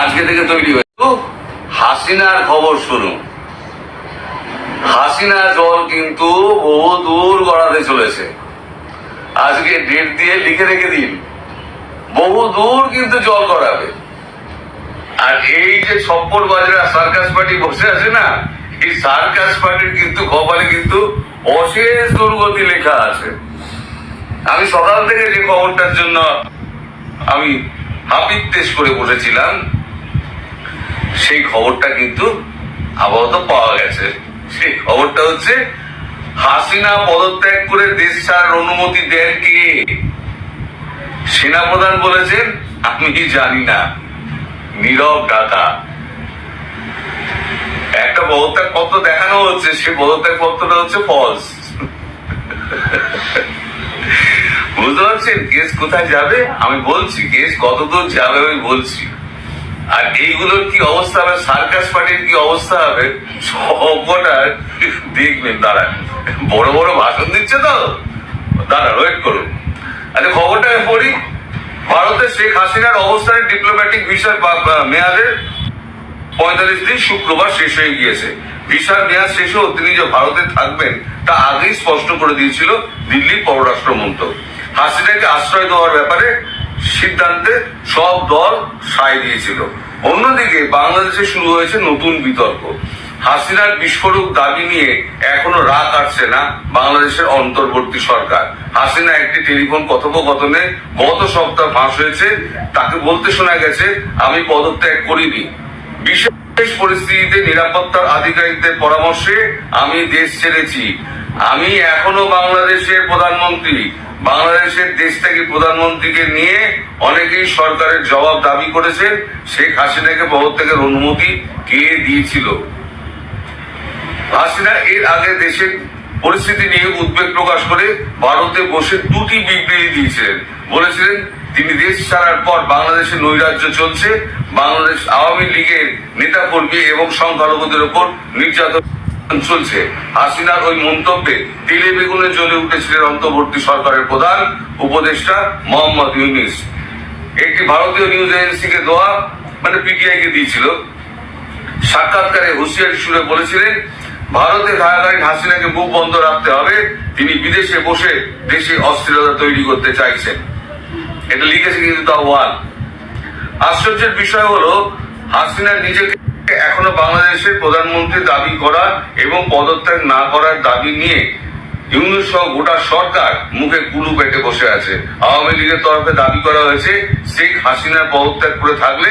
আজকে থেকে তৈরি হয়েছে। হাসিনার খবর শুনুন। হাসিনা জল কিন্তু বহু দূর গড়াতে চলেছে। আজকে ডেট দিয়ে লিখে রেখে দিন। বহু দূর কিন্তু জল গড়াবে। আর এই যে ছপ্পর বাজারে সার্কাস পার্টি বসে আছে না, এই সার্কাস পার্টির কিন্তু কপালে কিন্তু অশেষ দুর্গতি লেখা আছে। আমি সকাল থেকে যে খবরটার জন্য আমি হাপিত্তেশ করে বসেছিলাম সেই খবরটা কিন্তু আপাতত পাওয়া গেছে। সেই খবরটা হচ্ছে, হাসিনা পদত্যাগ করে দেশ ছাড়ার অনুমতি দেন কে? সেনাপ্রধান বলেছেন, আমি জানি না। নীরব ডাকা। একটা পদত্যাগ পত্র দেখানো হচ্ছে, সেই পদত্যাগ পত্রটা হচ্ছে ফলস বুঝতে পারছেন? কেস কোথায় যাবে? আমি বলছি কেস কতদূর যাবে আমি বলছি। আর এইগুলোর কি অবস্থা হবে? সার্কাস পার্টির কি অবস্থা হবে? সবকটার দেখবেন, দাঁড়ান। বড় বড় ভাষণ দিচ্ছে তো? দাঁড়ান ওয়েট করুন। আচ্ছা খবরটা আমি পড়ি। ভারতের শেখ হাসিনার অবস্থানের ডিপ্লোম্যাটিক বিষয় মেয়াদের পঁয়তাল্লিশ দিন শুক্রবার শেষ হয়ে গিয়েছে। ভিসার মেয়াদ শেষ হয়েও তিনি যে ভারতে থাকবেন, তা আগেই স্পষ্ট করে দিয়েছিল দিল্লির পররাষ্ট্র মন্ত্রক। হাসিনাকে আশ্রয় দেওয়ার ব্যাপারে সিদ্ধান্তে সব দল সায় দিয়েছিল। অন্যদিকে বাংলাদেশে শুরু হয়েছে নতুন বিতর্ক। হাসিনার বিস্ফোরক দাবি নিয়ে এখনও রাত আসছে না বাংলাদেশের অন্তর্বর্তী সরকার। হাসিনা একটি টেলিফোন কথোপকথনে গত সপ্তাহ ফাঁস হয়েছে। তাকে বলতে শোনা গেছে, আমি পদত্যাগ করিনি। বিশেষ পরিস্থিতিতে নিরাপত্তার আধিকারিকদের পরামর্শে আমি দেশ ছেড়েছি। আমি এখনও বাংলাদেশের প্রধানমন্ত্রী। বাংলাদেশের দেশত্যাগী প্রধানমন্ত্রীকে নিয়ে অনেকেই সরকারের জবাব দাবি করেছেন। শেখ হাসিনাকে পদত্যাগের অনুমতি কে দিয়েছিল? হাসিনা এর আগে দেশের পরিস্থিতি নিয়ে উদ্বেগ প্রকাশ করে ভারতে বসে দুটি বিবৃতি দিয়েছিলেন। বলেছিলেন তিনি দেশ ছাড়ার পর বাংলাদেশে নৈরাজ্য চলছে। বাংলাদেশ আওয়ামী লীগের নেতা কর্মী এবং সংখ্যালঘুদের উপর নির্যাতন চলছে। হাসিনার ওই মন্তব্যে তেলে বেগুনে জ্বলে উঠেছিলেন অন্তর্বর্তী সরকারের প্রধান উপদেষ্টা মোহাম্মদ ইউনিস। একটি ভারতীয় নিউজ এজেন্সিকে দেওয়া মানে পিটিআই কে দিয়েছিল। সাক্ষাৎকারে হুঁশিয়ারি সুরে বলেছিলেন, ভারতে থাকাকালীন হাসিনাকে মুখ বন্ধ রাখতে হবে। তিনি বিদেশে বসে দেশে অস্থিরতা তৈরি করতে চাইছেন। এটা লিখেছে কিন্তু তা ওয়ান। আশ্চর্যের বিষয় হলো, হাসিনা নিজেকে এখনও বাংলাদেশের প্রধানমন্ত্রী দাবি করা এবং পদত্যাগ না করার দাবি নিয়ে ইউনুস গোটা সরকার মুখে কুলু পেটে বসে আছে। আওয়ামী লীগের তরফে দাবি করা হয়েছে, শেখ হাসিনার পদত্যাগ করে থাকলে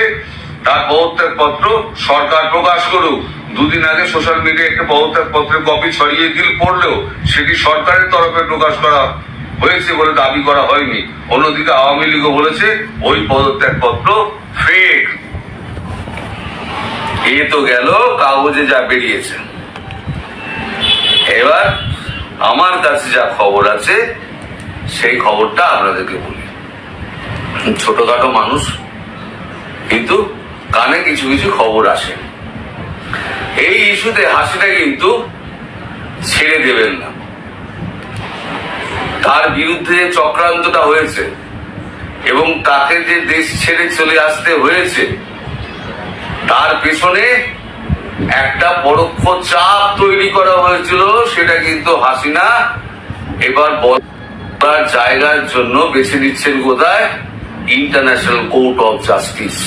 তার পদত্যাগ পত্র সরকার প্রকাশ করুক। দুদিন আগে সোশ্যাল মিডিয়ায় একটা পদত্যাগ পত্রের কপি ছড়িয়ে দিল পড়লেও সেটি সরকারের তরফে প্রকাশ করা হয়েছে বলে দাবি করা হয়নি। অন্যদিকে আওয়ামী লীগও বলেছে, ওই পদত্যাগ পত্র ফেক এ তো গেল, কাগজে যা বেরিয়েছে। এবার আমার কাছে যা খবর আছে, সেই খবরটা আপনাদেরকে বলি। ছোটখাটো মানুষ, কিন্তু কানে কিছু কিছু খবর আসে। এই ইস্যুতে হাসিটা কিন্তু ছেড়ে দেবেন না। তার বিরুদ্ধে চক্রান্তটা হয়েছে এবং তাকে যে দেশ ছেড়ে চলে আসতে হয়েছে, তার পেছনে একটা পরোক্ষ চাপ তৈরি করা হয়েছিল, সেটা কিন্তু হাসিনা এবার বলার জায়গার জন্য বেছে নিচ্ছেন কোথায়? ইন্টারন্যাশনাল কোর্ট অফ জাস্টিস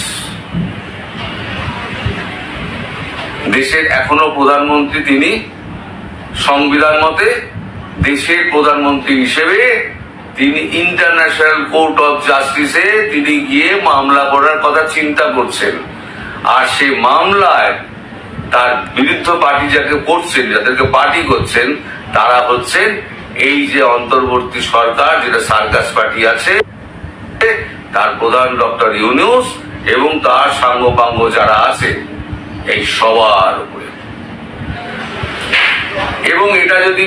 দেশের এখনও প্রধানমন্ত্রী তিনি, সংবিধান মতে দেশের প্রধানমন্ত্রী হিসেবে তিনি ইন্টারন্যাশনাল কোর্ট অফ জাস্টিসে তিনি গিয়ে মামলা করার কথা চিন্তা করছেন। আর সেই মামলায় তার বিরুদ্ধ পার্টি যাকে করছেন, যাদেরকে পার্টি করছেন, তারা হচ্ছেন এই যে অন্তর্বর্তী সরকার, যেটা সার্কাস পার্টি আছে, তার প্রধান ডক্টর ইউনুস এবং তার সাঙ্গপাঙ্গ যারা আছে, এই সবার উপরে। এবং এটা যদি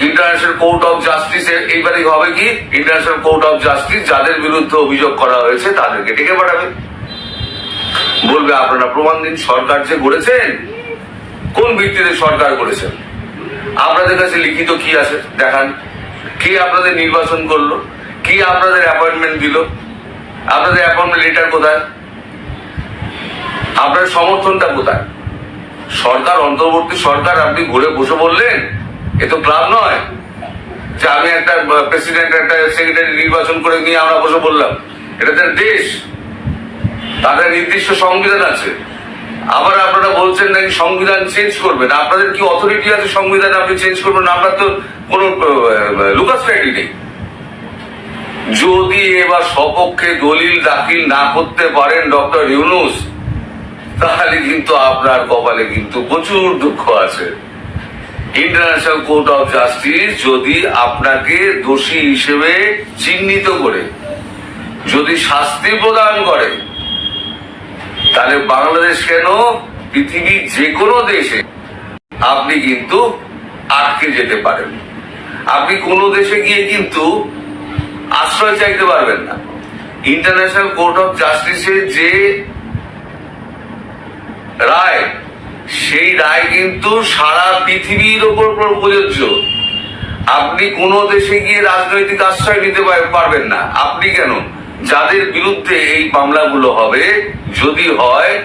ইন্টারন্যাশনাল কোর্ট অফ জাস্টিসের এইবারে হবে কি? ইন্টারন্যাশনাল কোর্ট অফ জাস্টিস যাদের বিরুদ্ধে অভিযোগ করা হয়েছে তাদেরকে ডেকে পাঠাবে। বলবে, আপনারা প্রমাণ দিন, সরকার যে গড়েছেন কোন ভিত্তিতে সরকার করেছেন? আপনাদের কাছে লিখিত কি আছে? দেখান। কে আপনাদের নির্বাচন করল? কি আপনাদের অ্যাপয়েন্টমেন্ট দিল? আপনাদের অ্যাপয়েন্টমেন্ট লেটার কোথায়? আপনার সমর্থনটা কোথায়? সরকার, অন্তর্বর্তী সরকার, আপনি ঘুরে বসে বললেন এ তো ক্লাব নয় যে আমি একটা প্রেসিডেন্ট একটা সেক্রেটারি নির্বাচন করে নিয়ে আমরা বসে বললাম। এটা তার দেশ। তাদের নির্দিষ্ট সংবিধান আছে। আবার আপনারা বলছেন নাকি সংবিধান চেঞ্জ করবেন আপনাদের কি অথরিটি আছে সংবিধান আপনি চেঞ্জ করবেন? আপনার তো কোনো লুকাস ফ্যাক্টরি নেই। যদি এবার সপক্ষে দলিল দাখিল না করতে পারেন ডক্টর ইউনুস, তাহলে কিন্তু আপনার কপালে কিন্তু প্রচুর দুঃখ আছে। ইন্টারন্যাশনাল কোর্ট অফ জাস্টিস যদি আপনাকে দোষী হিসেবে চিহ্নিত করে, যদি শাস্তি প্রদান করে, তাহলে বাংলাদেশ কেন পৃথিবীর যে কোনো দেশে আপনি কিন্তু আটকে যেতে পারেন। আপনি কোনো দেশে গিয়ে কিন্তু আশ্রয় চাইতে পারবেন না। ইন্টারন্যাশনাল কোর্ট অফ জাস্টিসের যে রায় সেই রায় কিন্তু সারা পৃথিবীর ওপর প্রযোজ্য। আপনি কোন দেশে গিয়ে রাজনৈতিক আশ্রয় পার- পারবেন না। আপনি কেন? যাদের বিরুদ্ধে এই মামলাগুলো হবে, যদি হয়,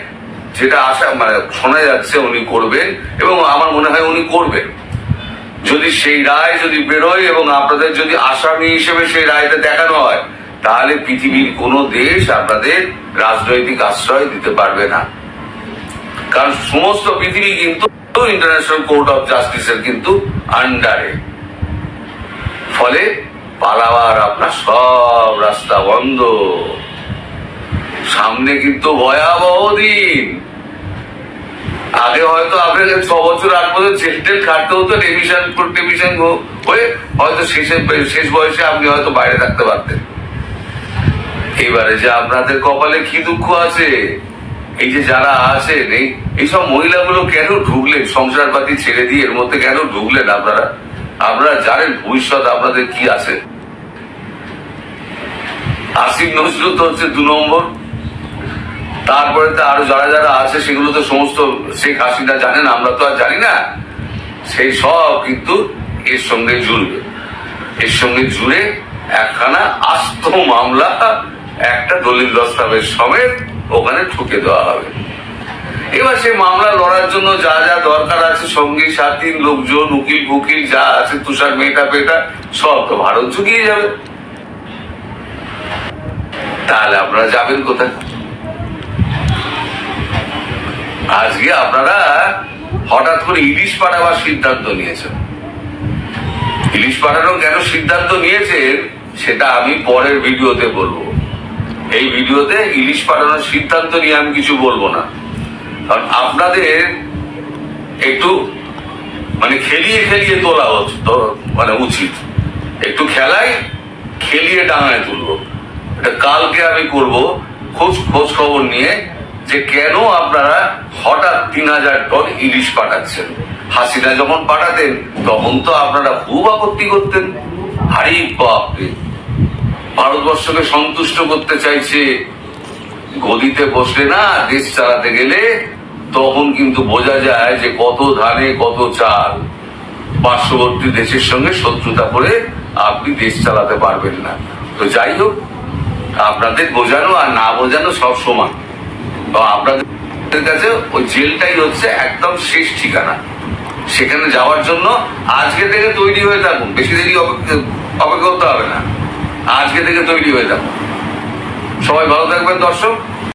যেটা আশা মানে শোনা যাচ্ছে উনি করবেন, এবং আমার মনে হয় উনি করবেন। যদি সেই রায় যদি বেরোয় এবং আপনাদের যদি আসামি হিসেবে সেই রায়টা দেখানো হয়, তাহলে পৃথিবীর কোনো দেশ আপনাদের রাজনৈতিক আশ্রয় দিতে পারবে না। কারণ সমস্ত পৃথিবী কিন্তু ইন্টারন্যাশনাল কোর্ট অফ জাস্টিসের কিন্তু আন্ডারে ফলে পালাবার আপনার সব রাস্তা বন্ধ। সামনে কিন্তু ভয়াবহ দিন। আগে হয়তো আপনাকে ছ বছর, আট বছর জেল খাটতে হতো টেলিভিশন টেলিভিশন হয়ে হয়তো শেষে, শেষ বয়সে আপনি হয়তো বাইরে থাকতে পারতেন। এবারে যে আপনাদের কপালে কি দুঃখ আছে? এই যে যারা আছেন এই এইসব মহিলাগুলো কেন ঢুকলেন? সংসার পাতি ছেড়ে দিয়ে এর মধ্যে কেন ঢুকলেন আপনারা? আপনারা জানেন ভবিষ্যৎ আপনাদের কি আছে? আসিফ নজরুল তো হচ্ছে দু নম্বর। তারপরে তো আরও যারা যারা আছে, সেগুলো তো সমস্ত শেখ হাসিনা জানেন, আমরা তো আর জানি না। সেই সব কিন্তু এর সঙ্গে জুড়বে। এর সঙ্গে জুড়ে একখানা আস্ত মামলা, একটা দলিল দস্তাবেজ সমেত ওখানে ঠুকে দেওয়া হবে। এবার সে মামলা লড়ার জন্য যা যা দরকার আছে, সঙ্গী, সাথী, লোকজন, উকিল, ফুকিল, যা আছে, তুষার মেটা পেটা, সব তো ভারত ঝুঁকিয়ে যাবে। তাহলে আপনারা যাবেন কোথায়? আজকে আপনারা হঠাৎ করে ইলিশ পাঠাবার সিদ্ধান্ত নিয়েছেন। ইলিশ পাঠানোর কেন সিদ্ধান্ত নিয়েছেন, সেটা আমি পরের ভিডিওতে বলব। এই ভিডিওতে ইলিশ পাঠানোর সিদ্ধান্ত নিয়ে আমি কিছু বলব না। কারণ আপনাদের একটু মানে খেলিয়ে খেলিয়ে তোলা মানে উচিত। একটু খেলাই খেলিয়ে ডাঙায় তুলবো। এটা কালকে আমি করব খোঁজ খোঁজ খবর নিয়ে যে কেন আপনারা হঠাৎ তিন হাজার টন ইলিশ পাঠাচ্ছেন। হাসিনা যখন পাঠাতেন, তখন তো আপনারা খুব আপত্তি করতেন। হারি বাপরে! ভারতবর্ষকে সন্তুষ্ট করতে চাইছে, গদিতে বসলে না, দেশ চালাতে গেলে তখন কিন্তু বোঝা যায় যে কত ধানে কত চাল। পার্শ্ববর্তী দেশের সঙ্গে শত্রুতা করে আপনি দেশ চালাতে পারবেন না। তো যাই হোক, আপনাদের বোঝানো আর না বোঝানো সব সমান। আপনাদের কাছে ওই জেলটাই হচ্ছে একদম শেষ ঠিকানা। সেখানে যাওয়ার জন্য আজকে থেকে তৈরি হয়ে থাকুন। বেশি দেরি অপেক্ষা করতে হবে না। আজকে থেকে তৈরি হয়ে যাব। সবাই ভালো থাকবেন দর্শক।